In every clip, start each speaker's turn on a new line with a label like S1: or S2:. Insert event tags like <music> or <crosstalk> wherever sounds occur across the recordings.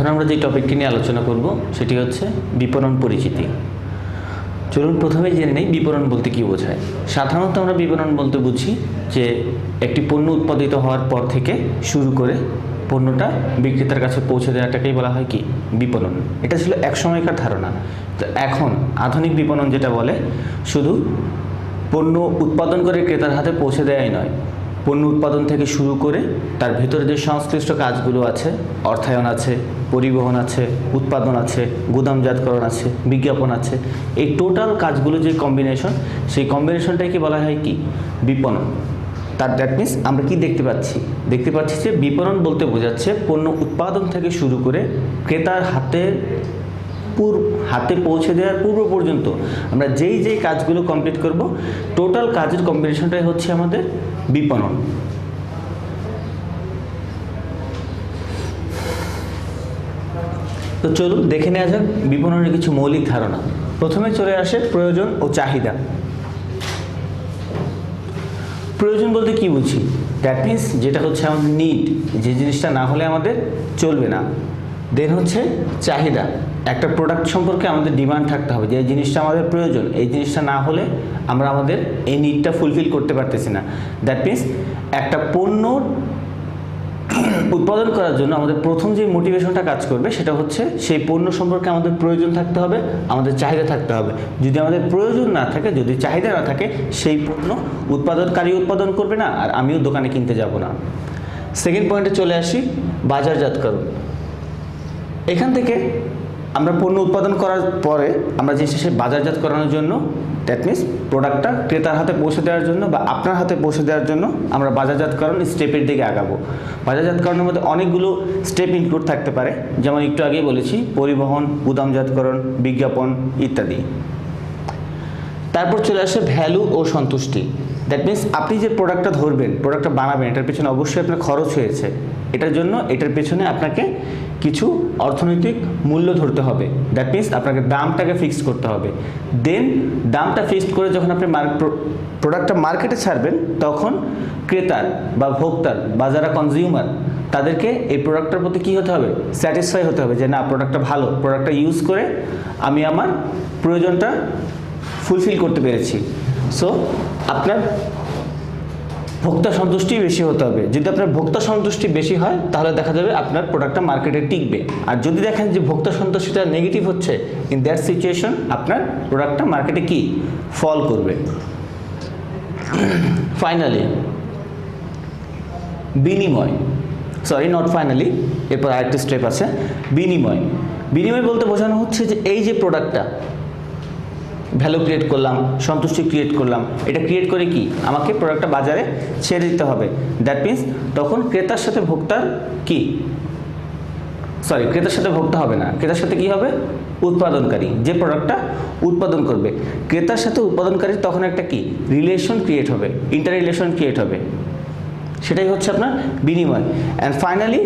S1: এখন আমরা যে টপিকটি নিয়ে আলোচনা করব, সেটি হচ্ছে বিপণন পরিচিতি। চলুন প্রথমে জেনে নেই বিপণন বলতে কী বোঝায়। সাধারণত আমরা বিপণন বলতে বুঝি যে একটি পণ্য উৎপাদিত হওয়ার পর থেকে শুরু করে পণ্যটা বিক্রেতার কাছে পৌঁছে দেওয়াটাকেই বলা হয় কি? বিপণন। এটা ছিল এক সময়কার ধারণা। তো এখন আধুনিক বিপণন যেটা বলে, শুধু পণ্য উৎপাদন করে ক্রেতার হাতে পৌঁছে দেওয়াই নয় পণ্য উৎপাদন থেকে শুরু করে তার ভেতরে যে সংশ্লিষ্ট কাজগুলো আছে, অর্থায়ন আছে, পরিবহন আছে, উৎপাদন আছে, গুদামজাতকরণ আছে, বিজ্ঞাপন আছে, এই টোটাল কাজগুলো যে কম্বিনেশন সেই কম্বিনেশনটাকে বলা হয় কি? বিপণন। তার দ্যাট মিনস আমরা কি দেখতে পাচ্ছি? দেখতে পাচ্ছি যে বিপণন বলতে বোঝাচ্ছে পণ্য উৎপাদন থেকে শুরু করে ক্রেতার হাতে পূর্ব হাতে পৌঁছে দেওয়ার পূর্ব পর্যন্ত আমরা যেই যেই কাজগুলো কমপ্লিট করব টোটাল কাজের কম্বিনেশনটাই হচ্ছে আমাদের বিপণন। তো চলুন দেখে নেওয়া যাক বিপণনের কিছু মৌলিক ধারণা। প্রথমে চলে আসে প্রয়োজন ও চাহিদা। প্রয়োজন বলতে কি বুঝি? দ্যাট মিন্স যেটা হচ্ছে আমাদের নিড যে জিনিসটা না হলে আমাদের চলবে না। দেন হচ্ছে চাহিদা। একটা প্রোডাক্ট সম্পর্কে আমাদের ডিমান্ড থাকতে হবে, যে এই জিনিসটা আমাদের প্রয়োজন, এই জিনিসটা না হলে আমরা আমাদের এই নিডটা ফুলফিল করতে পারতেছি না। দ্যাট মিন্স একটা পণ্য উৎপাদন করার জন্য আমাদের প্রথম যে মোটিভেশনটা কাজ করবে, সেটা হচ্ছে সেই পণ্য সম্পর্কে আমাদের প্রয়োজন থাকতে হবে, আমাদের চাহিদা থাকতে হবে। যদি আমাদের প্রয়োজন না থাকে, যদি চাহিদা না থাকে, সেই পণ্য উৎপাদনকারী উৎপাদন করবে না, আর আমিও দোকানে কিনতে যাব না। সেকেন্ড পয়েন্টে চলে আসি, বাজারজাতকরণ। এখান থেকে আমরা পণ্য উৎপাদন করার পরে আমরা জিনিসটা সেই বাজারজাত করানোর জন্য দ্যাট মিনস প্রোডাক্টটা ক্রেতার হাতে পৌঁছে দেওয়ার জন্য বা আপনার হাতে পৌঁছে দেওয়ার জন্য আমরা বাজারজাতকরণ স্টেপের দিকে আগাবো। বাজারজাতকরণের মধ্যে অনেকগুলো স্টেপ ইনক্লুড থাকতে পারে। যেমন একটু আগেই বলেছি, পরিবহন গুদামজাতকরণ বিজ্ঞাপন ইত্যাদি। তারপর চলে আসে ভ্যালু ও সন্তুষ্টি। দ্যাট মিন্স আপনি যে প্রোডাক্টটা ধরবেন প্রোডাক্টটা বানাবেন, এটার পেছনে অবশ্যই আপনার খরচ হয়েছে। এটার জন্য এটার পেছনে আপনাকে কিছু অর্থনৈতিক মূল্য ধরতে হবে। দ্যাট মিন্স আপনাকে দামটাকে ফিক্সড করতে হবে। দেন দামটা ফিক্সড করে যখন আপনি প্রোডাক্টটা মার্কেটে ছাড়বেন, তখন ক্রেতার বা ভোক্তার বা যারা কনজিউমার তাদেরকে এই প্রোডাক্টটার প্রতি কী হতে হবে? স্যাটিসফাই হতে হবে যে, না প্রোডাক্টটা ভালো। প্রোডাক্টটা ইউজ করে আমি আমার প্রয়োজনটা ফুলফিল করতে পেরেছি। সো আপনার ভোক্তা সন্তুষ্টি বেশি হতে হবে। যদি আপনার ভোক্তা সন্তুষ্টি বেশি হয়, তাহলে দেখা যাবে আপনার প্রোডাক্টটা মার্কেটে টিকবে। আর যদি দেখেন যে ভোক্তা সন্তুষ্টিটা নেগেটিভ হচ্ছে ইন দ্যাট সিচুয়েশন আপনার প্রোডাক্টটা মার্কেটে কি? ফল করবে। ফাইনালি বিনিময়। সরি নট ফাইনালি এরপর আরেকটি স্টেপ আছে। বিনিময়। বিনিময় বলতে বোঝানো হচ্ছে যে এই যে প্রোডাক্টটা ভ্যালু ক্রিয়েট করলাম, সন্তুষ্টি ক্রিয়েট করলাম। এটা ক্রিয়েট করে কি? আমাকে প্রোডাক্টটা বাজারে ছেড়ে দিতে হবে। দ্যাট মিন্স তখন ক্রেতার সাথে ভোক্তার কি? সরি ক্রেতার সাথে ভোক্তা হবে না। ক্রেতার সাথে কি হবে? উৎপাদনকারী। যে প্রোডাক্টটা উৎপাদন করবে। ক্রেতার সাথে উৎপাদনকারী তখন একটা কি? রিলেশন ক্রিয়েট হবে। ইন্টার রিলেশন ক্রিয়েট হবে। সেটাই হচ্ছে আপনার বিনিময়। অ্যান্ড ফাইনালি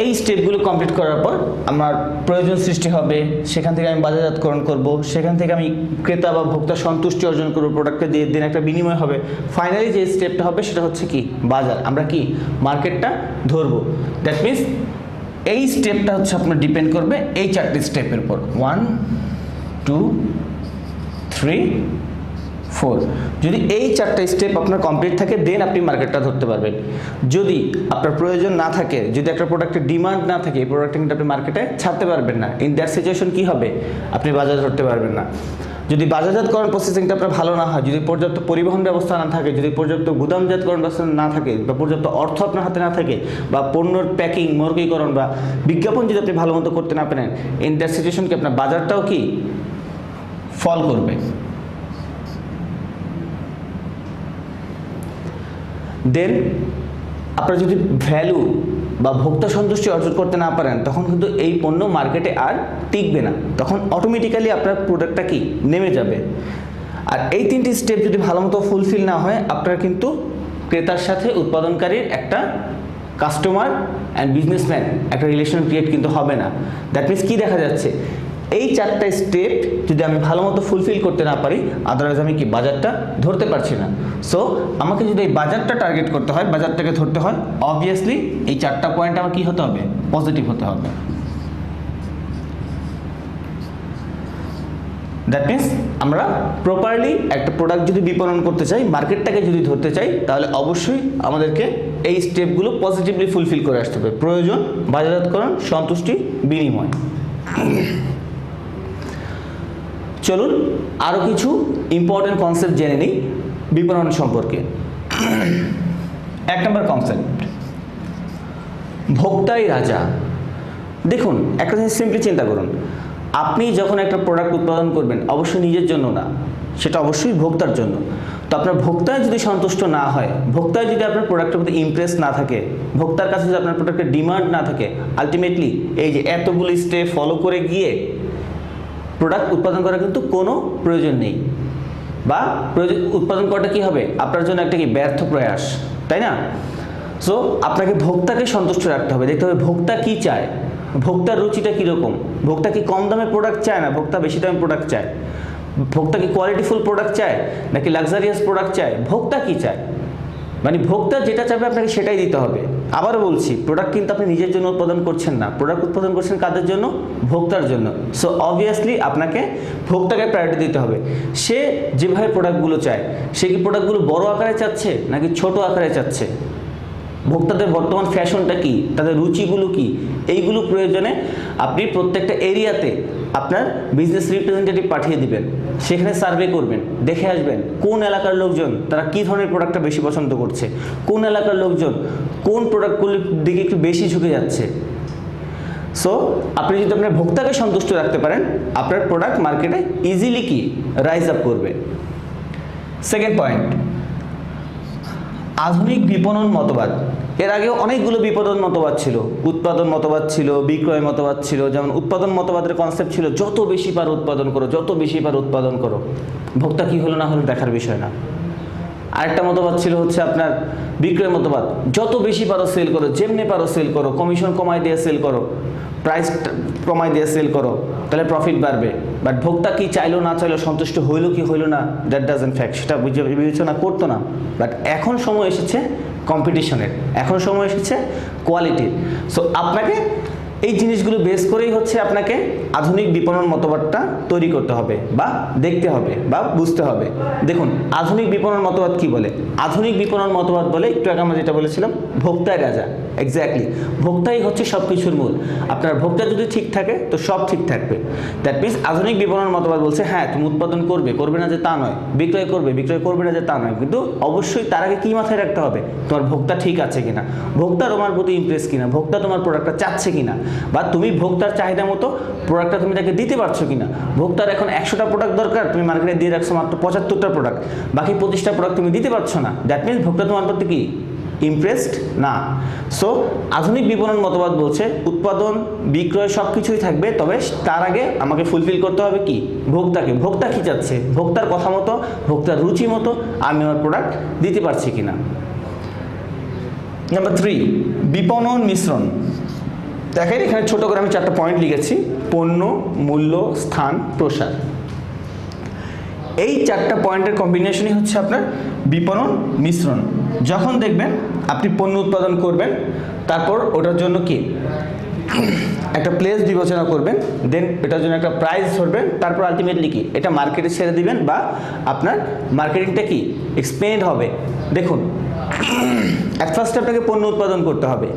S1: এই স্টেপগুলো কমপ্লিট করার পর আমার প্রয়োজন সৃষ্টি হবে, সেখান থেকে আমি বাজারজাতকরণ করব, সেখান থেকে আমি ক্রেতা বা ভোক্তা সন্তুষ্টি অর্জন করব প্রোডাক্টটা দিয়ে দিন একটা বিনিময় হবে। ফাইনালি যে স্টেপটা হবে সেটা হচ্ছে কি? বাজার। আমরা কি? মার্কেটটা ধরবো। দ্যাট মিন্স এই স্টেপটা হচ্ছে আপনার ডিপেন্ড করবে এই চারটি স্টেপের উপর। ওয়ান টু থ্রি ফোর যদি এই চারটা স্টেপ আপনার কমপ্লিট থাকে দেন আপনি মার্কেটটা ধরতে পারবেন। যদি আপনার প্রয়োজন না থাকে, যদি একটা প্রোডাক্টের ডিমান্ড না থাকে, এই প্রোডাক্টটা কিন্তু আপনি মার্কেটে ছাড়তে পারবেন না। ইন দ্যাট সিচুয়েশন কী হবে? আপনি বাজার ধরতে পারবেন না। যদি বাজারজাতকরণ প্রসেসিংটা আপনার ভালো না হয়, যদি পর্যাপ্ত পরিবহন ব্যবস্থা না থাকে, যদি পর্যাপ্ত গুদামজাতকরণ ব্যবস্থা না থাকে, বা পর্যাপ্ত অর্থ আপনার হাতে না থাকে, বা পণ্যর প্যাকিং মর্গীকরণ, বা বিজ্ঞাপন যদি আপনি ভালো মতো করতে না পারেন ইন দ্যাট সিচুয়েশন কি আপনার বাজারটাও কি? ফল করবে। দেন আপনারা যদি ভ্যালু বা ভোক্তা সন্তুষ্টি অর্জন করতে না পারেন, তখন কিন্তু এই পণ্য মার্কেটে আর টিকবে না। তখন অটোমেটিক্যালি আপনার প্রোডাক্টটা কি? নেমে যাবে। আর এই তিনটি স্টেপ যদি ভালো মতো ফুলফিল না হয়, আপনার কিন্তু ক্রেতার সাথে উৎপাদনকারীর একটা কাস্টমার অ্যান্ড বিজনেসম্যান একটা রিলেশন ক্রিয়েট কিন্তু হবে না। দ্যাট মিনস কী দেখা যাচ্ছে? এই চারটা স্টেপ যদি আমি ভালো মতো ফুলফিল করতে না পারি আদারওয়াইজ আমি কি বাজারটা ধরতে পারছি না। সো আমাকে যদি এই বাজারটা টার্গেট করতে হয়, বাজারটাকে ধরতে হয় অবভিয়াসলি এই চারটা পয়েন্ট আমার কী হতে হবে? পজিটিভ হতে হবে। দ্যাট মিন্স আমরা প্রপারলি একটা প্রোডাক্ট যদি বিপণন করতে চাই মার্কেটটাকে যদি ধরতে চাই, তাহলে অবশ্যই আমাদেরকে এই স্টেপগুলো পজিটিভলি ফুলফিল করে আসতে হবে। প্রয়োজন, বাজারজাতকরণ, সন্তুষ্টি, বিনিময়। চলুন আরও কিছু ইম্পর্টেন্ট কনসেপ্ট জেনে নিই বিপণন সম্পর্কে। এক নম্বর কনসেপ্ট ভোক্তাই রাজা। দেখুন, একটা জিনিস সিম্পলি চিন্তা করুন। আপনি যখন একটা প্রোডাক্ট উৎপাদন করবেন, অবশ্যই নিজের জন্য না, সেটা অবশ্যই ভোক্তার জন্য। তো আপনার ভোক্তায় যদি সন্তুষ্ট না হয়, ভোক্তায় যদি আপনার প্রোডাক্টের প্রতি ইমপ্রেস না থাকে, ভোক্তার কাছে যদি আপনার প্রোডাক্টের ডিমান্ড না থাকে আলটিমেটলি এই যে এতগুলো স্টেপ ফলো করে গিয়ে প্রোডাক্ট উৎপাদন করার কিন্তু কোনো প্রয়োজন নেই। বা উৎপাদন করাটা কী হবে? আপনার জন্য একটা কি ব্যর্থ প্রয়াস, তাই না? সো আপনাকে ভোক্তাকে সন্তুষ্ট রাখতে হবে। দেখতে হবে ভোক্তা কি চায়? ভোক্তার রুচিটা কীরকম? ভোক্তা কি কম দামে প্রোডাক্ট চায় না? ভোক্তা বেশি দামে প্রোডাক্ট চায়। ভোক্তা কি কোয়ালিটিফুল প্রোডাক্ট চায়? নাকি লাক্সারিয়াস প্রোডাক্ট চায়? ভোক্তা কি চায়? মানে ভোক্তা যেটা চাবে আপনাকে সেটাই দিতে হবে। আবারও বলছি প্রোডাক্ট কিন্তু আপনি নিজের জন্য উৎপাদন করছেন না। প্রোডাক্ট উৎপাদন করছেন কাদের জন্য? ভোক্তার জন্য। সো অবভিয়াসলি আপনাকে ভোক্তাকে প্রায়োরিটি দিতে হবে। সে যেভাবে প্রোডাক্টগুলো চায়, সে কি প্রোডাক্টগুলো বড় আকারে চাচ্ছে নাকি ছোট আকারে চাচ্ছে? ভোক্তাদের বর্তমান ফ্যাশনটা কি? তাদের রুচিগুলো কি? এইগুলো প্রয়োজনে আপনি প্রত্যেকটা এরিয়াতে আপনার বিজনেস রিপ্রেজেন্টেটিভ পাঠিয়ে দিবেন। সেখানে সার্ভে করবেন, দেখে আসবেন কোন এলাকার লোকজন, তারা কী ধরনের প্রোডাক্টটা বেশি পছন্দ করছে? কোন এলাকার লোকজন, কোন প্রোডাক্টগুলির দিকে একটু বেশি ঝুঁকে যাচ্ছে? সো আপনি যদি আপনার ভোক্তাকে সন্তুষ্ট রাখতে পারেন, আপনার প্রোডাক্ট মার্কেটে ইজিলি কি? রাইজ আপ করবে। সেকেন্ড পয়েন্ট আধুনিক বিপণন মতবাদ। এর আগে অনেকগুলো বিপণন মতবাদ ছিল। উৎপাদন মতবাদ ছিল, বিক্রয় মতবাদ ছিল, যেমন উৎপাদন মতবাদের কনসেপ্ট ছিল, যত বেশি পার উৎপাদন করো, যত বেশি পার উৎপাদন করো। ভোক্তা কি হলো না হলো দেখার বিষয় না। আরেকটা মতবাদ ছিল হচ্ছে আপনার বিক্রয় মতবাদ। যত বেশি পারো সেল করো, যেমনি পারো সেল করো কমিশন কমাই দিয়ে সেল করো। প্রাইস কমাই দিয়ে সেল করো, তাহলে প্রফিট বাড়বে। বাট ভোক্তা কি চাইলো, না চাইলো, সন্তুষ্ট হইল কি হইল না দ্যাট ডাজেন্ট ফ্যাক্ট সেটা বিবেচনা করতো না। বাট এখন সময় এসেছে কম্পিটিশনের এখন সময় এসেছে কোয়ালিটির সো আপনাকে এই জিনিসগুলো বেস করেই হচ্ছে আপনাকে আধুনিক বিপণন মতবাদটা তৈরি করতে হবে বা দেখতে হবে বা বুঝতে হবে। দেখুন, আধুনিক বিপণন মতবাদ কি বলে? আধুনিক বিপণন মতবাদ বলে একটু আগে আমরা যেটা বলেছিলাম, ভোক্তাই রাজা এক্স্যাক্টলি ভোক্তাই হচ্ছে সব কিছুর মূল। আপনার ভোক্তা যদি ঠিক থাকে, তো সব ঠিক থাকবে। দ্যাট মিনস আধুনিক বিপণন মতবাদ বলছে হ্যাঁ তুমি উৎপাদন করবে করবে না যে তা নয়, বিক্রয় করবে বিক্রয় করবে না যে তা নয়। কিন্তু অবশ্যই তার আগে কী মাথায় রাখতে হবে? তোমার ভোক্তা ঠিক আছে কিনা? ভোক্তা তোমার প্রতি ইমপ্রেস কিনা? ভোক্তা তোমার প্রোডাক্টটা চাচ্ছে কিনা? বা তুমি ভোক্তার চাহিদা মতো প্রোডাক্টটা তুমি তাকে দিতে পারছ কিনা? ভোক্তার এখন একশোটা প্রোডাক্ট দরকার, তুমি মার্কেটে দিয়ে রাখছো মাত্র পঁচাত্তরটা প্রোডাক্ট বাকি পঁচিশটা প্রোডাক্ট তুমি দিতে পারছ না। দ্যাট মিনস ভোক্তা তোমার প্রতি কি? ইমপ্রেসড না। সো আধুনিক বিপণন মতবাদ বলছে, উৎপাদন, বিক্রয় সব কিছুই থাকবে, তবে তার আগে আমাকে ফুলফিল করতে হবে কি? ভোক্তাকে। ভোক্তা কী চাচ্ছে? ভোক্তার কথা মতো, ভোক্তার রুচি মতো আমি আমার প্রোডাক্ট দিতে পারছি কিনা? নাম্বার থ্রি বিপণন মিশ্রণ। দেখেন, এখানে ছোট করে আমি চারটা পয়েন্ট লিখেছি। পণ্য, মূল্য, স্থান, প্রসার। এই চারটা পয়েন্টের কম্বিনেশনই হচ্ছে আপনার বিপণন, মিশ্রণ। যখন দেখবেন আপনি পণ্য উৎপাদন করবেন, তারপর ওটার জন্য কি? একটা প্লেস বিবেচনা করবেন দেন এটার জন্য একটা প্রাইস ধরবেন, তারপর আলটিমেটলি কি? এটা মার্কেটে ছেড়ে দিবেন বা আপনার মার্কেটিংটা কি? এক্সপেন্ড হবে। দেখুন অ্যাট ফার্স্ট আপনাকে পণ্য উৎপাদন করতে হবে।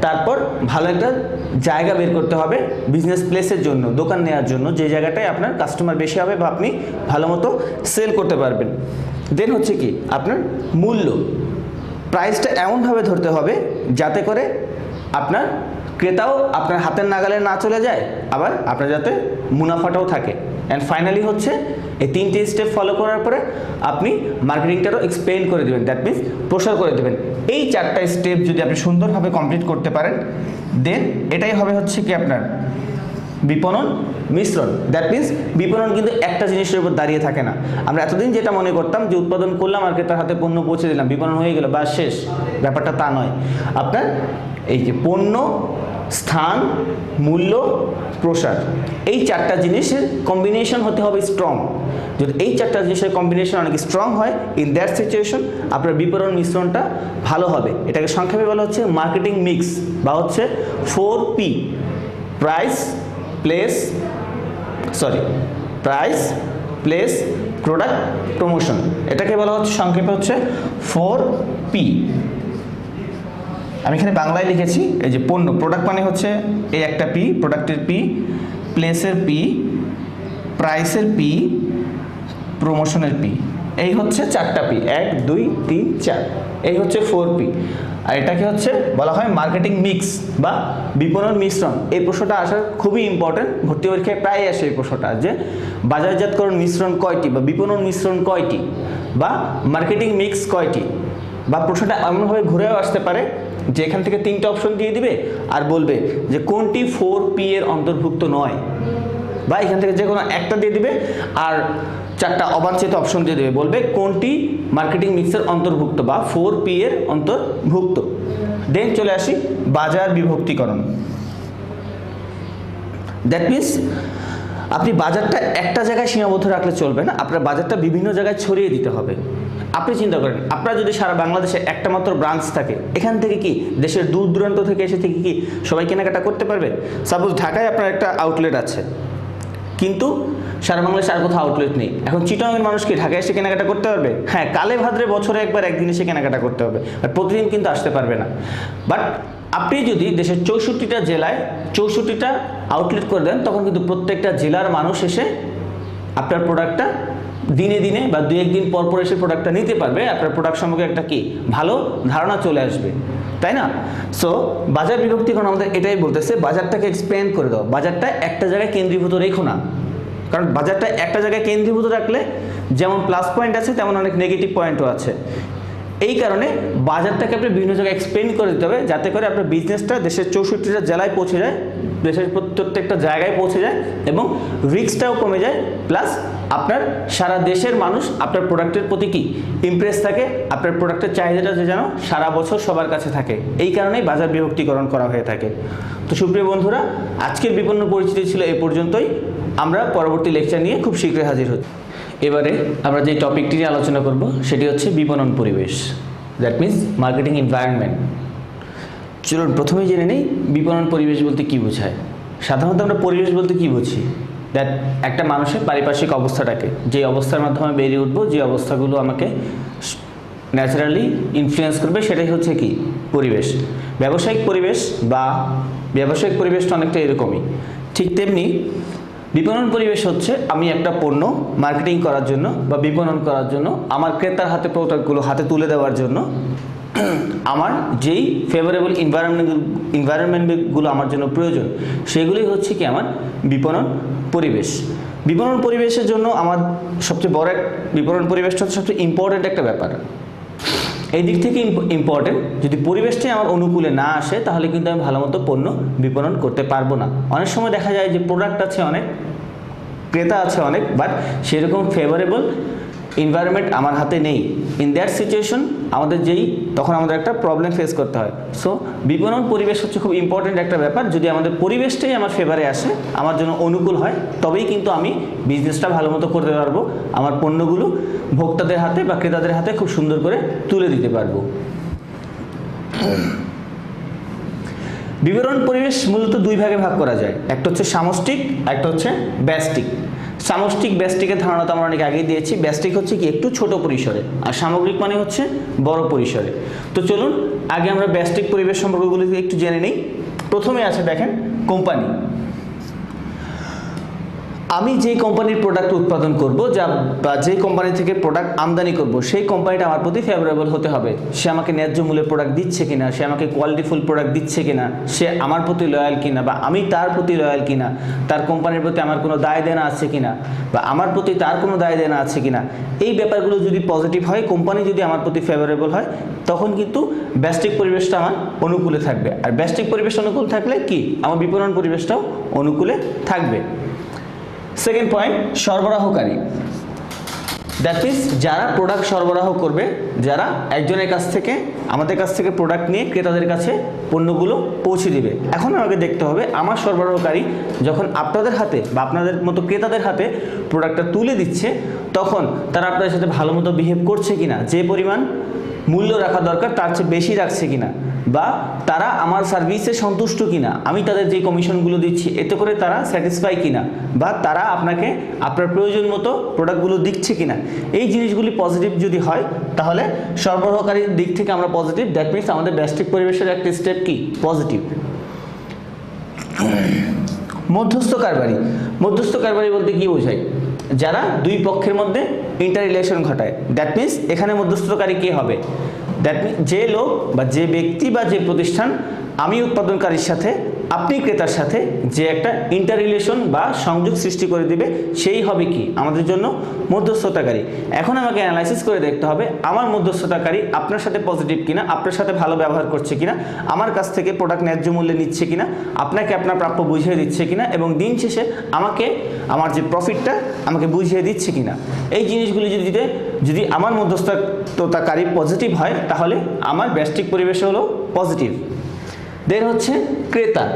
S1: তারপর ভালো একটা জায়গা বের করতে হবে বিজনেস প্লেসের জন্য, দোকান নেওয়ার জন্য, যে জায়গাটায় আপনার কাস্টমার বেশি হবে বা আপনি ভালো মতো সেল করতে পারবেন। দেন হচ্ছে কি, আপনার মূল্য। প্রাইসটা এমনভাবে ধরতে হবে যাতে করে আপনার ক্রেতাও আপনার হাতের নাগালে না চলে যায়, আবার আপনার যাতে মুনাফাটাও থাকে। অ্যান্ড ফাইনালি হচ্ছে, এই তিনটে স্টেপ ফলো করার পরে আপনি মার্কেটিংটারও এক্সপ্লেন করে দেবেন। দ্যাট মিনস প্রসার করে দেবেন। এই চারটা স্টেপ যদি আপনি সুন্দরভাবে কমপ্লিট করতে পারেন দেন এটাই হবে হচ্ছে কি আপনার? বিপণন মিশ্রণ। দ্যাট মিনস বিপণন কিন্তু একটা জিনিসের উপর দাঁড়িয়ে থাকে না। আমরা এতদিন যেটা মনে করতাম যে উৎপাদন করলাম আর ক্রেতার হাতে পণ্য পৌঁছে দিলাম, বিপণন হয়ে গেল বা শেষ। ব্যাপারটা তা নয়। আপনার এই যে পণ্য স্থান, মূল্য, প্রসার। এই চারটা জিনিসের কম্বিনেশন হতে হবে স্ট্রং যদি এই চারটা জিনিসের কম্বিনেশন অনেক স্ট্রং হয় ইন দ্যাট সিচুয়েশন আপনার বিপণন মিশ্রণটা ভালো হবে। এটাকে সংক্ষেপে বলা হচ্ছে মার্কেটিং মিক্স বা হচ্ছে four P price place sorry price place product promotion এটাকে বলা হচ্ছে, সংক্ষেপে হচ্ছে ফোর পি আমি এখানে বাংলায় লিখেছি, এই যে পণ্য প্রোডাক্ট মানে হচ্ছে এই একটা পি প্রোডাক্টের পি প্লেসের পি প্রাইসের পি প্রমোশনের পি এই হচ্ছে চারটা পি এক, দুই, তিন, চার। এই হচ্ছে ফোর পি আর এটাকে হচ্ছে বলা হয় মার্কেটিং মিক্স বা বিপণন মিশ্রণ। এই প্রশ্নটা আসার খুবই ইম্পর্টেন্ট ভর্তি পরীক্ষায় প্রায় আসে এই প্রশ্নটা যে বাজারজাতকরণ মিশ্রণ কয়টি বা বিপণন মিশ্রণ কয়টি বা মার্কেটিং মিক্স কয়টি? বা প্রশ্নটা এমনভাবে ঘুরেও আসতে পারে যে এখান থেকে তিনটা অপশন দিয়ে দিবে আর বলবে যে কোনটি ফোর পি এর অন্তর্ভুক্ত নয়। বা এখান থেকে যে কোনো একটা দিয়ে দিবে আর চারটা অবাঞ্ছিত অপশন দিয়ে দেবে। বলবে কোনটি মার্কেটিং মিক্সের অন্তর্ভুক্ত বা ফোর পি এর অন্তর্ভুক্ত। দেন চলে আসি বাজার বিভক্তিকরণ। দ্যাট মিন্স আপনি বাজারটা একটা জায়গায় সীমাবদ্ধ রাখলে চলবে না, আপনার বাজারটা বিভিন্ন জায়গায় ছড়িয়ে দিতে হবে। আপনি চিন্তা করেন, আপনার যদি সারা বাংলাদেশে একটা মাত্র ব্রাঞ্চ থাকে, এখান থেকে কি দেশের দূর দূরান্ত থেকে এসে থেকে কি সবাই কেনাকাটা করতে পারবে? সাপোজ ঢাকায় আপনার একটা আউটলেট আছে, কিন্তু সারা বাংলাদেশে আর কোথাও আউটলেট নেই। এখন চিটংয়ের মানুষ কি ঢাকায় এসে কেনাকাটা করতে পারবে? হ্যাঁ কালে ভাদ্রে বছরে একবার একদিন এসে কেনাকাটা করতে হবে, আর প্রতিদিন কিন্তু আসতে পারবে না। বাট আপনি যদি দেশের চৌষট্টিটা জেলায় চৌষট্টিটা আউটলেট করে দেন, তখন কিন্তু প্রত্যেকটা জেলার মানুষ এসে আপনার প্রোডাক্টটা দিনে দিনে বা দু একদিন পর পর এসে প্রোডাক্টটা নিতে পারবে আপনার প্রোডাক্ট সম্পর্কে একটা কি ভালো ধারণা চলে আসবে, তাই না? সো বাজার বিভক্তিকরণ আমাদের এটাই বলতেছে, বাজারটাকে এক্সপ্যান্ড করে দাও। বাজারটা একটা জায়গায় কেন্দ্রীভূত রেখো না। কারণ বাজারটা একটা জায়গায় কেন্দ্রীভূত রাখলে যেমন প্লাস পয়েন্ট আছে, তেমন অনেক নেগেটিভ পয়েন্টও আছে। এই কারণে বাজারটাকে আপনি বিভিন্ন জায়গায় এক্সপ্লেন করে দিতে হবে, যাতে করে আপনার বিজনেসটা দেশের চৌষট্টিটা জেলায় পৌঁছে যায়, দেশের প্রত্যেকটা জায়গায় পৌঁছে যায় এবং রিস্কটাও কমে যায় প্লাস আপনার সারা দেশের মানুষ আপনার প্রোডাক্টের প্রতি কি ইমপ্রেস থাকে, আপনার প্রোডাক্টের চাহিদাটা যেন সারা বছর সবার কাছে থাকে। এই কারণেই বাজার বিভক্তিকরণ করা হয়ে থাকে। তো সুপ্রিয় বন্ধুরা, আজকের বিপন্ন পরিচিতি ছিল এ পর্যন্তই। আমরা পরবর্তী লেকচার নিয়ে খুব শীঘ্রই হাজির হচ্ছি। এবারে আমরা যে টপিকটি নিয়ে আলোচনা করব, সেটি হচ্ছে বিপণন পরিবেশ। দ্যাট মিন্স মার্কেটিং এনভায়রনমেন্ট চলুন, প্রথমেই জেনে নেই বিপণন পরিবেশ বলতে কী বোঝায়। সাধারণত আমরা পরিবেশ বলতে কী বুঝি? দ্যাট একটা মানুষের পারিপার্শ্বিক অবস্থাটাকে, যে অবস্থার মাধ্যমে বেরিয়ে উঠবো, যে অবস্থাগুলো আমাকে ন্যাচারালি ইনফ্লুয়েন্স করবে, সেটাই হচ্ছে কি? পরিবেশ। ব্যবসায়িক পরিবেশ বা ব্যবসায়িক পরিবেশটা অনেকটা এরকমই। ঠিক তেমনি বিপণন পরিবেশ হচ্ছে আমি একটা পণ্য মার্কেটিং করার জন্য বা বিপণন করার জন্য আমার ক্রেতার হাতে প্রোডাক্টগুলো হাতে তুলে দেওয়ার জন্য <clears throat> আমার যেই ফেভারেবল এনভায়রনমেন্ট এনভায়রনমেন্টগুলো আমার জন্য প্রয়োজন, সেগুলোই হচ্ছে কি আমার বিপণন পরিবেশ। বিপণন পরিবেশের জন্য আমার সবচেয়ে বড় এক, বিপণন পরিবেশটা হচ্ছে সবচেয়ে ইম্পর্ট্যান্ট একটা ব্যাপার। এই দিক থেকে ইম্পর্টেন্ট যদি পরিবেশটাই আমার অনুকূলে না আসে, তাহলে কিন্তু আমি ভালো মতো পণ্য বিপণন করতে পারব না। অনেক সময় দেখা যায় যে প্রোডাক্ট আছে অনেক, ক্রেতা আছে অনেক বাট সেরকম ফেভারেবল এনভায়রনমেন্ট আমার হাতে নেই। ইন দ্যাট সিচুয়েশন আমাদের যেই, তখন আমাদের একটা প্রবলেম ফেস করতে হয়। সো বিপণন পরিবেশ হচ্ছে খুব ইম্পর্টেন্ট একটা ব্যাপার। যদি আমাদের পরিবেশটাই আমার ফেভারে আসে, আমার জন্য অনুকূল হয়, তবেই কিন্তু আমি বিজনেসটা ভালো মতো করতে পারব, আমার পণ্যগুলো ভোক্তাদের হাতে বা ক্রেতাদের হাতে খুব সুন্দর করে তুলে দিতে পারব। বিবরণ পরিবেশ মূলত দুই ভাগে ভাগ করা যায়। একটা হচ্ছে সামষ্টিক, একটা হচ্ছে ব্যষ্টিক। সামষ্টিক ব্যাস্টিকের ধারণা তো আমরা অনেক আগেই দিয়েছি। ব্যাস্টিক হচ্ছে কি একটু ছোট পরিসরে, আর সামগ্রিক মানে হচ্ছে বড় পরিসরে। তো চলুন, আগে আমরা ব্যাস্টিক পরিবেশ সম্পর্কগুলিকে একটু জেনে নিই। প্রথমে আছে দেখেন কোম্পানি। আমি যেই কোম্পানির প্রোডাক্ট উৎপাদন করব, যা বা যেই কোম্পানি থেকে প্রোডাক্ট আমদানি করব, সেই কোম্পানিটা আমার প্রতি ফেভারেবল হতে হবে। সে আমাকে ন্যায্য মূল্যে প্রোডাক্ট দিচ্ছে কিনা, সে আমাকে কোয়ালিটিফুল প্রোডাক্ট দিচ্ছে কিনা, সে আমার প্রতি লয়াল কিনা, বা আমি তার প্রতি লয়াল কিনা, তার কোম্পানির প্রতি আমার কোনো দায় দেনা আছে কিনা, বা আমার প্রতি তার কোনো দায় দেনা আছে কিনা, এই ব্যাপারগুলো যদি পজিটিভ হয় কোম্পানি যদি আমার প্রতি ফেভারেবল হয়, তখন কিন্তু ব্যষ্টিক পরিবেশটা আমার অনুকূলে থাকবে। আর ব্যষ্টিক পরিবেশ অনুকূল থাকলে কি? আমার বিপণন পরিবেশটাও অনুকূলে থাকবে। সেকেন্ড পয়েন্ট সরবরাহকারী। দ্যাট মিন্স যারা প্রোডাক্ট সরবরাহ করবে, যারা একজনের কাছ থেকে, আমাদের কাছ থেকে প্রোডাক্ট নিয়ে ক্রেতাদের কাছে পণ্যগুলো পৌঁছে দিবে। এখন আমাকে দেখতে হবে, আমার সরবরাহকারী যখন আপনাদের হাতে বা আপনাদের মতো ক্রেতাদের হাতে প্রোডাক্টটা তুলে দিচ্ছে, তখন তারা আপনাদের সাথে ভালো মতো বিহেভ করছে কিনা, যে পরিমাণ মূল্য রাখা দরকার, তার চেয়ে বেশি রাখছে কিনা। বা তারা আমার সার্ভিসে সন্তুষ্ট কিনা? আমি তাদের যে কমিশনগুলো দিচ্ছি, এতে করে তারা স্যাটিসফাই কিনা? বা তারা আপনাকে আপনার প্রয়োজন মতো প্রোডাক্টগুলো দিচ্ছে কিনা? এই জিনিসগুলি পজিটিভ যদি হয়, তাহলে সরবরাহকারীর দিক থেকে আমরা পজিটিভ। দ্যাট মিনস আমাদের ব্যষ্টিক পরিবেশের একটা স্টেপ কি? পজিটিভ মধ্যস্থ কারবারি। মধ্যস্থ কারবারি বলতে কি বোঝায়? যারা দুই পক্ষের মধ্যে ইন্টার রিলেশন ঘটায়। দ্যাট মিন্স এখানে মধ্যস্থকারী কে হবে? দ্যাট মিন যে লোক বা যে ব্যক্তি বা যে প্রতিষ্ঠান আমি উৎপাদনকারীর সাথে আপনি ক্রেতার সাথে যে একটা ইন্টার রিলেশন বা সংযোগ সৃষ্টি করে দিবে, সেই হবে কি? আমাদের জন্য মধ্যস্থতাকারী। এখন আমাকে অ্যানালাইসিস করে দেখতে হবে, আমার মধ্যস্থতাকারী আপনার সাথে পজিটিভ কিনা, আপনার সাথে ভালো ব্যবহার করছে কিনা, আমার কাছ থেকে প্রোডাক্ট ন্যায্য মূল্যে নিচ্ছে কিনা, আপনাকে আপনার প্রাপ্য বুঝিয়ে দিচ্ছে কিনা, এবং দিন শেষে আমাকে, আমার যে প্রফিটটা আমাকে বুঝিয়ে দিচ্ছে কিনা। এই জিনিসগুলি যদি যদি আমার মধ্যস্থতাকারী পজিটিভ হয়, তাহলে আমার ব্যষ্টিক পরিবেশ হলো পজিটিভ দেন হচ্ছে ক্রেতা।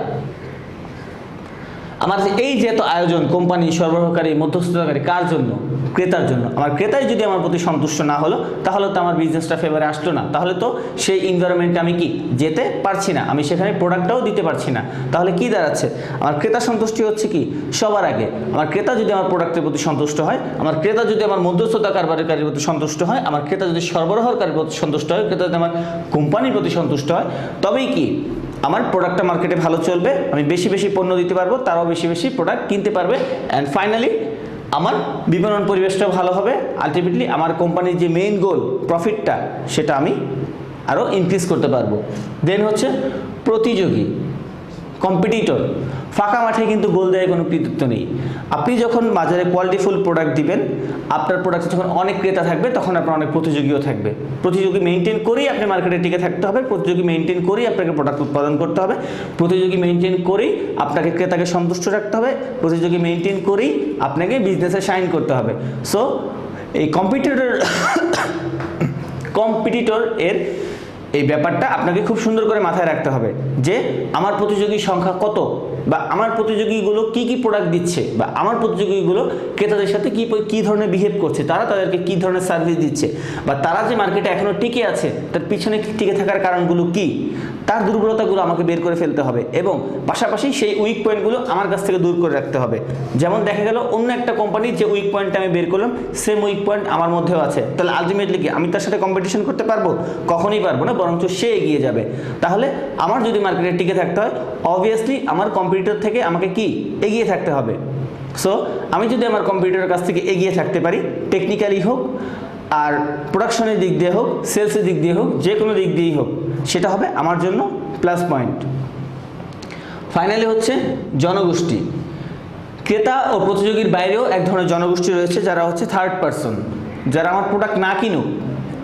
S1: আমার এই যে এত আয়োজন, কোম্পানি সরবরাহকারী, মধ্যস্থতাকারী, কার জন্য? ক্রেতার জন্য। আমার ক্রেতাই যদি আমার প্রতি সন্তুষ্ট না হলো, তাহলে তো আমার বিজনেসটা ফেভারে আসলো না। তাহলে তো সেই ইনভায়রনমেন্টে আমি কি? যেতে পারছি না। আমি সেখানে প্রোডাক্টটাও দিতে পারছি না। তাহলে কি দাঁড়াচ্ছে? আমার ক্রেতা সন্তুষ্টি হচ্ছে কি? সবার আগে। আমার ক্রেতা যদি আমার প্রোডাক্টের প্রতি সন্তুষ্ট হয়, আমার ক্রেতা যদি আমার মধ্যস্থতা কারবারকারীর প্রতি সন্তুষ্ট হয়, আমার ক্রেতা যদি সরবরাহকারীর প্রতি সন্তুষ্ট হয়, ক্রেতা যদি আমার কোম্পানির প্রতি সন্তুষ্ট হয়, তবেই কি? আমার প্রোডাক্টটা মার্কেটে ভালো চলবে, আমি বেশি বেশি পণ্য দিতে পারব, তারাও বেশি বেশি প্রোডাক্ট কিনতে পারবে অ্যান্ড ফাইনালি আমার বিপণন পরিবেশটাও ভালো হবে আলটিমেটলি আমার কোম্পানির যে মেইন গোল প্রফিটটা সেটা আমি আরও ইনক্রিজ করতে পারব। দেন হচ্ছে প্রতিযোগী কম্পিটিটর ফাঁকা মাঠে কিন্তু গোল দেয় কোনো কৃতিত্ব নেই। আপনি যখন বাজারে কোয়ালিটিফুল প্রোডাক্ট দিবেন, আপনার প্রোডাক্টে যখন অনেক ক্রেতা থাকবে, তখন আপনার অনেক প্রতিযোগীও থাকবে। প্রতিযোগী মেনটেন করেই আপনি মার্কেটে টিকে থাকতে হবে, প্রতিযোগী মেনটেন করেই আপনাকে প্রোডাক্ট উৎপাদন করতে হবে, প্রতিযোগী মেনটেন করেই আপনাকে ক্রেতাকে সন্তুষ্ট রাখতে হবে, প্রতিযোগী মেনটেন করেই আপনাকে বিজনেসে সাইন করতে হবে। সো এই কম্পিটিটর কম্পিটিটর <coughs> এর এই ব্যাপারটা আপনাকে খুব সুন্দর করে মাথায় রাখতে হবে যে আমার প্রতিযোগীর সংখ্যা কত বা আমার প্রতিযোগীগুলো কি কি প্রোডাক্ট দিচ্ছে বা আমার প্রতিযোগীগুলো ক্রেতাদের সাথে কি কি ধরনের বিহেভ করছে, তারা তাদেরকে কি ধরনের সার্ভিস দিচ্ছে বা তারা যে মার্কেটে এখনও টিকে আছে, তার পিছনে টিকে থাকার কারণগুলো কি? তার দুর্বলতাগুলো আমাকে বের করে ফেলতে হবে এবং পাশাপাশি সেই উইক পয়েন্টগুলো আমার কাছ থেকে দূর করে রাখতে হবে। যেমন দেখা গেল অন্য একটা কোম্পানির যে উইক পয়েন্টটা আমি বের করলাম সেম উইক পয়েন্ট আমার মধ্যেও আছে। তাহলে আলটিমেটলি কি আমি তার সাথে কম্পিটিশন করতে পারব? কখনই পারব না, বরঞ্চ সে এগিয়ে যাবে। তাহলে আমার যদি মার্কেটে টিকে থাকতে হয় অবভিয়াসলি আমার কম্পিটিটর থেকে আমাকে কি? এগিয়ে থাকতে হবে। সো আমি যদি আমার কম্পিউটারের কাছ থেকে এগিয়ে থাকতে পারি টেকনিক্যালি হোক, আর প্রোডাকশনের দিক দিয়ে হোক সেলসের দিক দিয়ে হোক যে কোনো দিক দিয়েই হোক সেটা হবে আমার জন্য প্লাস পয়েন্ট ফাইনালি হচ্ছে জনগোষ্ঠী। ক্রেতা ও প্রতিযোগীর বাইরেও এক ধরনের জনগোষ্ঠী রয়েছে যারা হচ্ছে থার্ড পারসন যারা আমার প্রোডাক্ট না কিনুক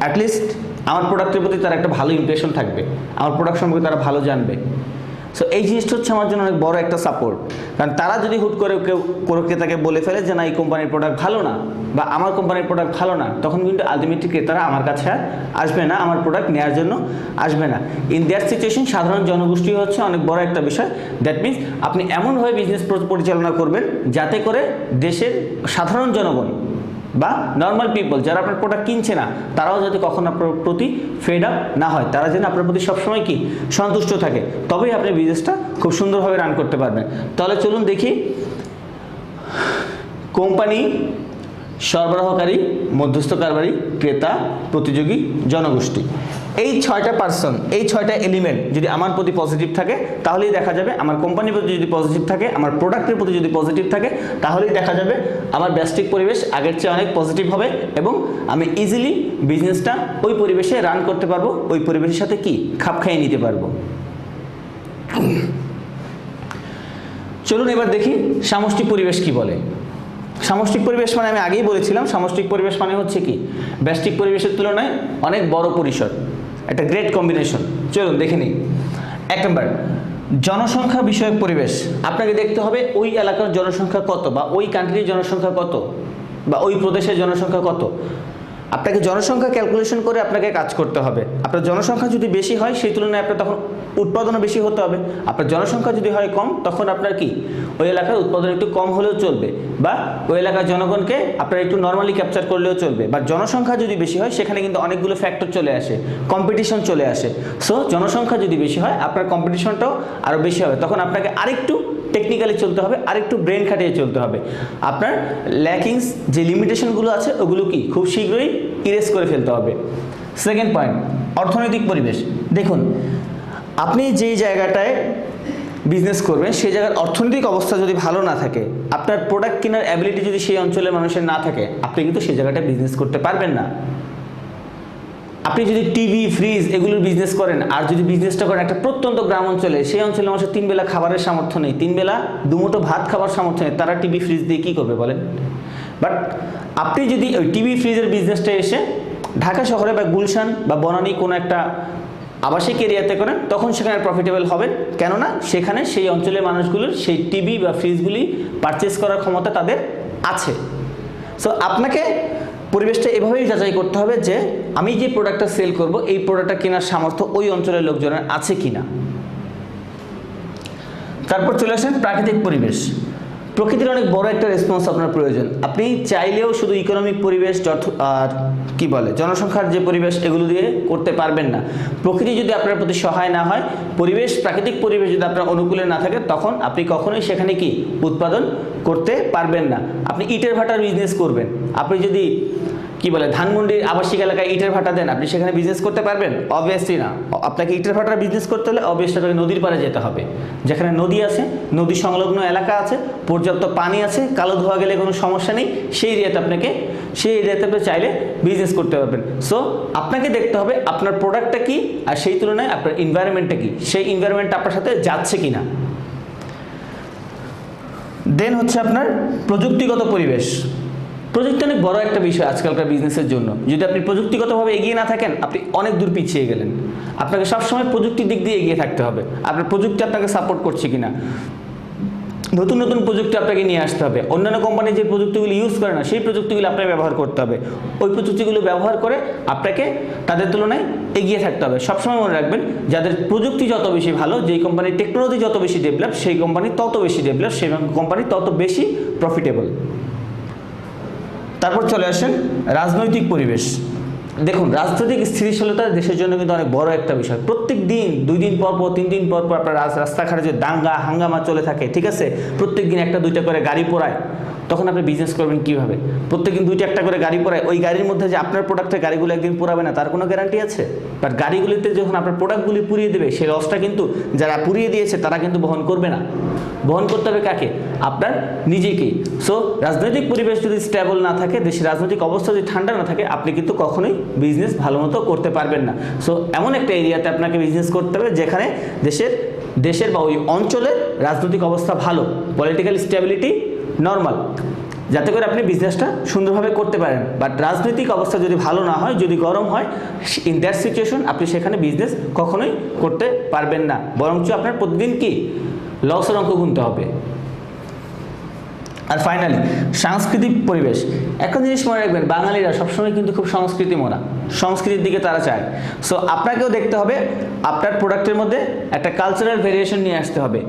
S1: অ্যাটলিস্ট আমার প্রোডাক্টের প্রতি তার একটা ভালো ইমপ্রেশন থাকবে। আমার প্রোডাক্ট সম্পর্কে তারা ভালো জানবে। সো এই জিনিসটা হচ্ছে আমার জন্য অনেক বড় একটা সাপোর্ট কারণ তারা যদি হুট করে কেউ, কোনো ক্রেতাকে বলে ফেলে যে, না, এই কোম্পানির প্রোডাক্ট ভালো না বা আমার কোম্পানির প্রোডাক্ট ভালো না, তখন কিন্তু আলটিমেটলি ক্রেতারা আমার কাছে আসবে না, আমার প্রোডাক্ট নেওয়ার জন্য আসবে না। ইন দ্যাট সিচুয়েশন সাধারণ জনগোষ্ঠী হচ্ছে অনেক বড় একটা বিষয়। দ্যাট মিনস আপনি এমনভাবে বিজনেস পরিচালনা করবেন যাতে করে দেশের সাধারণ জনগণ বা নর্মাল পিপল যারা আপনার প্রোডাক্ট কিনছে না, তারাও যাতে কখনো আপনার প্রতি ফেড আপ না হয়, তারা যেন আপনার প্রতি সবসময় কি সন্তুষ্ট থাকে, তবেই আপনি বিজনেসটা খুব সুন্দরভাবে রান করতে পারবেন। তাহলে চলুন দেখি কোম্পানি সরবরাহকারী মধ্যস্থ কারবারি ক্রেতা, প্রতিযোগী, জনগোষ্ঠী। এই ছয়টা পার্সন এই ছয়টা এলিমেন্ট যদি আমার প্রতি পজিটিভ থাকে, তাহলেই দেখা যাবে আমার কোম্পানির প্রতি যদি পজিটিভ থাকে, আমার প্রোডাক্টের প্রতি যদি পজিটিভ থাকে, তাহলেই দেখা যাবে আমার ব্যষ্টিক পরিবেশ আগের চেয়ে অনেক পজিটিভ হবে এবং আমি ইজিলি বিজনেসটা ওই পরিবেশে রান করতে পারব, ওই পরিবেশের সাথে কি? খাপ খাইয়ে নিতে পারব। চলুন এবার দেখি সামষ্টিক পরিবেশ কি বলে। সামষ্টিক পরিবেশ মানে আমি আগেই বলেছিলাম, সামষ্টিক পরিবেশ মানে হচ্ছে কি? ব্যষ্টিক পরিবেশের তুলনায় অনেক বড় পরিসর। একটা গ্রেট কম্বিনেশন চলুন, দেখে নিই। এক নম্বর জনসংখ্যা বিষয়ক পরিবেশ। আপনাকে দেখতে হবে ওই এলাকার জনসংখ্যা কত বা ওই কান্ট্রির জনসংখ্যা কত বা ওই প্রদেশের জনসংখ্যা কত। আপনাকে জনসংখ্যা ক্যালকুলেশন করে আপনাকে কাজ করতে হবে। আপনার জনসংখ্যা যদি বেশি হয়, সেই তুলনায় আপনার তখন উৎপাদনও বেশি হতে হবে। আপনার জনসংখ্যা যদি হয় কম, তখন আপনার কি? ওই এলাকার উৎপাদন একটু কম হলেও চলবে বা ওই এলাকার জনগণকে আপনার একটু নর্মালি ক্যাপচার করলেও চলবে। বা জনসংখ্যা যদি বেশি হয়, সেখানে কিন্তু অনেকগুলো ফ্যাক্টর চলে আসে কম্পিটিশন চলে আসে। সো জনসংখ্যা যদি বেশি হয়, আপনার কম্পিটিশনটাও আরও বেশি হবে। তখন আপনাকে আরেকটু টেকনিক্যালি চলতে হবে, আরেকটু ব্রেন খাটিয়ে চলতে হবে। আপনার ল্যাকিংস যে লিমিটেশনগুলো আছে, ওগুলো কি? খুব শীঘ্রই ইরেজ করে ফেলতে হবে। সেকেন্ড পয়েন্ট অর্থনৈতিক পরিবেশ। দেখুন, আপনি যেই জায়গাটায় বিজনেস করবেন, সেই জায়গার অর্থনৈতিক অবস্থা যদি ভালো না থাকে, আপনার প্রোডাক্ট কেনার অ্যাবিলিটি যদি সেই অঞ্চলের মানুষের না থাকে, আপনি কিন্তু সেই জায়গাটায় বিজনেস করতে পারবেন না। আপনি যদি টিভি, ফ্রিজ এগুলোর বিজনেস করেন, আর যদি বিজনেসটা করেন একটা প্রত্যন্ত গ্রাম অঞ্চলে, সেই অঞ্চলে মানুষের তিন বেলা খাবারের সামর্থ্য নেই। তিন বেলা দুমুটো ভাত খাবার সামর্থ্য নেই। তারা টিভি, ফ্রিজ দিয়ে কী করবে বলেন? বাট আপনি যদি ওই টিভি, ফ্রিজের বিজনেসটা এসে ঢাকা শহরে বা গুলশান বা বনানী কোনো একটা আবাসিক এরিয়াতে করেন, তখন সেখানে প্রফিটেবল হবেন। কেননা সেখানে সেই অঞ্চলের মানুষগুলোর সেই টিভি বা ফ্রিজগুলি পারচেস করার ক্ষমতা তাদের আছে। সো আপনাকে পরিবেশটা এভাবেই যাচাই করতে হবে যে আমি যে প্রোডাক্টটা সেল করব, এই প্রোডাক্টটা কেনার সামর্থ্য ওই অঞ্চলের লোকজনের আছে কি না তারপর চলে আসেন প্রাকৃতিক পরিবেশ। প্রকৃতির অনেক বড় একটা রেসপন্স আপনার প্রয়োজন। আপনি চাইলেও শুধু ইকোনমিক পরিবেশ যথ- আর কি বলে, জনসংখ্যার যে পরিবেশ, এগুলো দিয়ে করতে পারবেন না। প্রকৃতি যদি আপনার প্রতি সহায় না হয়, পরিবেশ, প্রাকৃতিক পরিবেশ যদি আপনার অনুকূলে না থাকে, তখন আপনি কখনোই সেখানে কি উৎপাদন করতে পারবেন না। আপনি ইটের ভাটার বিজনেস করবেন। আপনি যদি কি বলে, ধানমন্ডির আবাসিক এলাকায় ইটের ভাটা দেন, আপনি সেখানে বিজনেস করতে পারবেন? অবভিয়াসলি না। আপনাকে ইটের ভাটার বিজনেস করতে হলে অবভিয়াসলি আপনাকে নদীর পাড়ে যেতে হবে। যেখানে নদী আছে, নদী সংলগ্ন এলাকা আছে, পর্যাপ্ত পানি আছে, কালো ধোয়া গেলে কোনো সমস্যা নেই, সেই এরিয়াতে আপনাকে, সেই এরিয়াতে আপনি চাইলে বিজনেস করতে পারবেন। সো আপনাকে দেখতে হবে আপনার প্রোডাক্টটা কি, আর সেই তুলনায় আপনার এনভায়রনমেন্টটা কি, সেই এনভায়রনমেন্টটা আপনার সাথে যাচ্ছে কিনা। দেন হচ্ছে আপনার প্রযুক্তিগত পরিবেশ। প্রযুক্তি অনেক বড় একটা বিষয় আজকালকার বিজনেসের জন্য। যদি আপনি প্রযুক্তিগতভাবে এগিয়ে না থাকেন, আপনি অনেক দূর পিছিয়ে গেলেন। আপনাকে সবসময় প্রযুক্তির দিক দিয়ে এগিয়ে থাকতে হবে। আপনার প্রযুক্তি আপনাকে সাপোর্ট করছে কিনা? নতুন নতুন প্রযুক্তি আপনাকে নিয়ে আসতে হবে। অন্যান্য কোম্পানি যে প্রযুক্তিগুলি ইউজ করে না, সেই প্রযুক্তিগুলো আপনাকে ব্যবহার করতে হবে। ওই প্রযুক্তিগুলো ব্যবহার করে আপনাকে তাদের তুলনায় এগিয়ে থাকতে হবে। সবসময় মনে রাখবেন, যাদের প্রযুক্তি যত বেশি ভালো, যেই কোম্পানির টেকনোলজি যত বেশি ডেভেলপ সেই কোম্পানি তত বেশি ডেভেলপ সেই কোম্পানি তত বেশি প্রফিটেবল তারপর চলে আসেন রাজনৈতিক পরিবেশ। দেখুন, রাজনৈতিক স্থিতিশীলতা দেশের জন্য কিন্তু অনেক বড় একটা বিষয়। প্রত্যেক দিন, দুই দিন পর পর, তিন দিন পর পর আপনার রাস- রাস্তাঘাটে যে দাঙ্গা, হাঙ্গামা চলে থাকে, ঠিক আছে? প্রত্যেক দিন একটা, দুইটা করে গাড়ি পোড়ায়। তখন আপনি বিজনেস করবেন কীভাবে? প্রত্যেকদিন দুইটা একটা করে গাড়ি পোড়ায় ওই গাড়ির মধ্যে যে আপনার প্রোডাক্টের গাড়িগুলো একদিন পোড়াবে না, তার কোনো গ্যারান্টি আছে? বাট গাড়িগুলিতে যখন আপনার প্রোডাক্টগুলি পুড়িয়ে দেবে, সেই লসটা কিন্তু যারা পুড়িয়ে দিয়েছে, তারা কিন্তু বহন করবে না। বহন করতে হবে কাকে? আপনার নিজেকেই। সো রাজনৈতিক পরিবেশ যদি স্টেবল না থাকে, দেশের রাজনৈতিক অবস্থা যদি ঠান্ডা না থাকে, আপনি কিন্তু কখনোই বিজনেস ভালো মতো করতে পারবেন না। সো এমন একটা এরিয়াতে আপনাকে বিজনেস করতে হবে, যেখানে দেশের দেশের বা ওই অঞ্চলের রাজনৈতিক অবস্থা ভালো। পলিটিক্যাল স্টেবিলিটি নর্মাল যাতে করে আপনি বিজনেসটা সুন্দরভাবে করতে পারেন। বাট রাজনৈতিক অবস্থা যদি ভালো না হয়, যদি গরম হয় ইন দ্যাট সিচুয়েশন আপনি সেখানে বিজনেস কখনোই করতে পারবেন না। বরঞ্চ আপনার প্রতিদিন কি? লসের অঙ্ক গুনতে হবে। আর ফাইনালি সাংস্কৃতিক পরিবেশ। একটা জিনিস মনে রাখবেন, বাঙালিরা সবসময় কিন্তু খুব সংস্কৃতি মোনা সংস্কৃতির দিকে তারা চায়। সো আপনাকেও দেখতে হবে, আপনার প্রোডাক্টের মধ্যে একটা কালচারাল ভেরিয়েশন নিয়ে আসতে হবে।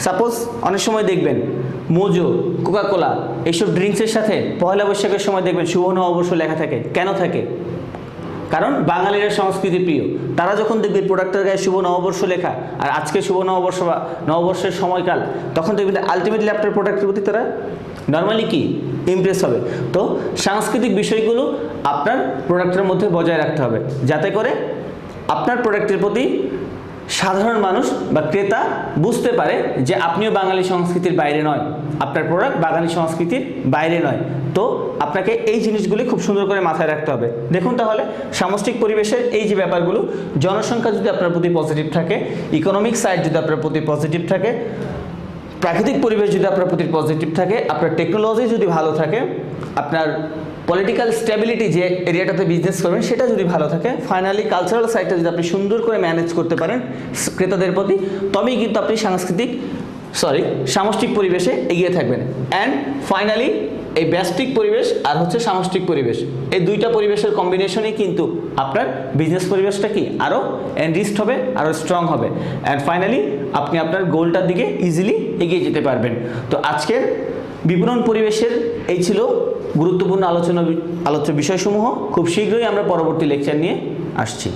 S1: সাপোজ অনেক সময় দেখবেন মোজো কোকাকোলা এইসব ড্রিঙ্কসের সাথে পয়লা বৈশাখের সময় দেখবেন শুভ নববর্ষ লেখা থাকে। কেন থাকে? কারণ বাঙালিরা সংস্কৃতি প্রিয়। তারা যখন দেখবে প্রোডাক্টের গায়ে শুভ নববর্ষ লেখা আর আজকে শুভ নববর্ষ বা নববর্ষের সময়কাল, তখন দেখবেন আলটিমেটলি আপনার প্রোডাক্টের প্রতি তারা নর্মালি কি? ইমপ্রেস হবে। তো সাংস্কৃতিক বিষয়গুলো আপনার প্রোডাক্টের মধ্যে বজায় রাখতে হবে। যাতে করে আপনার প্রোডাক্টের প্রতি সাধারণ মানুষ বা ক্রেতা বুঝতে পারে যে আপনিও বাঙালি সংস্কৃতির বাইরে নয়, আপনার প্রোডাক্ট বাঙালি সংস্কৃতির বাইরে নয়। তো আপনাকে এই জিনিসগুলি খুব সুন্দর করে মাথায় রাখতে হবে। দেখুন তাহলে, সামষ্টিক পরিবেশের এই যে ব্যাপারগুলো, জনসংখ্যা যদি আপনার প্রতি পজিটিভ থাকে ইকোনমিক সাইড যদি আপনার প্রতি পজিটিভ থাকে, প্রাকৃতিক পরিবেশ যদি আপনার প্রতি পজিটিভ থাকে, আপনার টেকনোলজি যদি ভালো থাকে, আপনার পলিটিক্যাল স্টেবিলিটি যে এরিয়াটাতে বিজনেস করবেন, সেটা যদি ভালো থাকে ফাইনালি কালচারাল সাইডটা যদি আপনি সুন্দর করে ম্যানেজ করতে পারেন ক্রেতাদের প্রতি, তবেই কিন্তু আপনি সাংস্কৃতিক সরি সামষ্টিক পরিবেশে এগিয়ে থাকবেন। অ্যান্ড ফাইনালি এই ব্যষ্টিক পরিবেশ আর হচ্ছে সামষ্টিক পরিবেশ। এই দুইটা পরিবেশের কম্বিনেশনই কিন্তু আপনার বিজনেস পরিবেশটা কি? আরও এনরিস্ট হবে আরও স্ট্রং হবে। অ্যান্ড ফাইনালি আপনি আপনার গোলটার দিকে ইজিলি এগিয়ে যেতে পারবেন। তো আজকের বিপণন পরিবেশের এই ছিল গুরুত্বপূর্ণ আলোচনা আলোচ্য বিষয়সমূহ। খুব শীঘ্রই আমরা পরবর্তী লেকচার নিয়ে আসছি।